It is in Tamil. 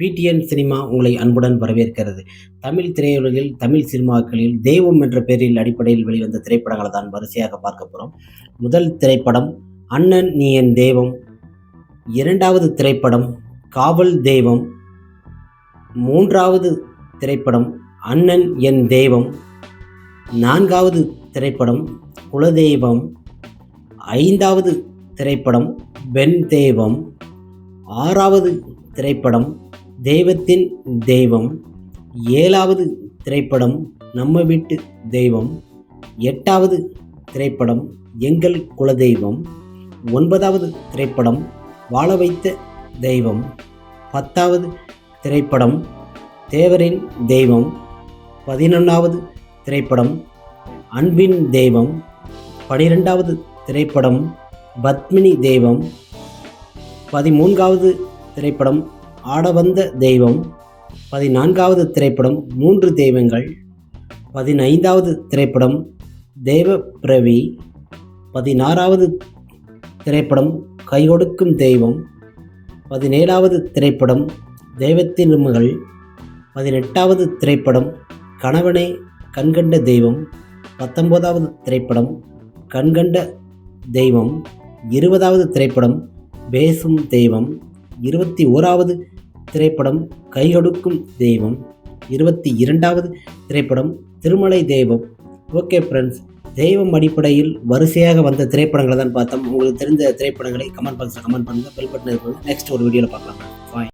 பிடிஎன் சினிமா உங்களை அன்புடன் வரவேற்கிறது. தமிழ் திரையுலகில் தமிழ் சினிமாக்களில் தெய்வம் என்ற பெயரில் அடிப்படையில் வெளிவந்த திரைப்படங்களை தான் வரிசையாக பார்க்க போகிறோம் முதல் திரைப்படம் அண்ணன் நீ என் தெய்வம். இரண்டாவது திரைப்படம் காவல் தெய்வம். மூன்றாவது திரைப்படம் அண்ணன் என் தெய்வம். நான்காவது திரைப்படம் குலதெய்வம். ஐந்தாவது திரைப்படம் வெண் தெய்வம். ஆறாவது திரைப்படம் தெய்வத்தின் தெய்வம். ஏழாவது திரைப்படம் நம்ம வீட்டு தெய்வம். எட்டாவது திரைப்படம் எங்கள் குலதெய்வம். ஒன்பதாவது திரைப்படம் வாழ வைத்த தெய்வம். பத்தாவது திரைப்படம் தேவரின் தெய்வம். பதினொன்றாவது திரைப்படம் அன்பின் தெய்வம். பனிரெண்டாவது திரைப்படம் பத்மினி தெய்வம். பதிமூன்றாவது திரைப்படம் ஆடவந்த தெய்வம். பதினான்காவது திரைப்படம் மூன்று தெய்வங்கள். பதினைந்தாவது திரைப்படம் தேவ பிரவி பதினாறாவது திரைப்படம் கைகொடுக்கும் தெய்வம். பதினேழாவது திரைப்படம் தெய்வத்தின் மகள் பதினெட்டாவது திரைப்படம் கணவனே கண்கண்ட தெய்வம். பத்தொன்பதாவது திரைப்படம் கண்கண்ட தெய்வம். இருபதாவது திரைப்படம் பேசும் தெய்வம். இருபத்தி ஓராவது திரைப்படம் கைகொடுக்கும் தெய்வம் இருபத்தி இரண்டாவது திரைப்படம் திருமலை தெய்வம். ஓகே ஃப்ரெண்ட்ஸ் தெய்வம் அடிப்படையில் வரிசையாக வந்த திரைப்படங்களை தான் பார்த்தோம். உங்களுக்கு தெரிந்த திரைப்படங்களை கமெண்ட் பாக்ஸில் கமெண்ட் பண்ணுங்கள் பெல் பட்டன் நெக்ஸ்ட் ஒரு வீடியோவில் பார்க்கலாம்.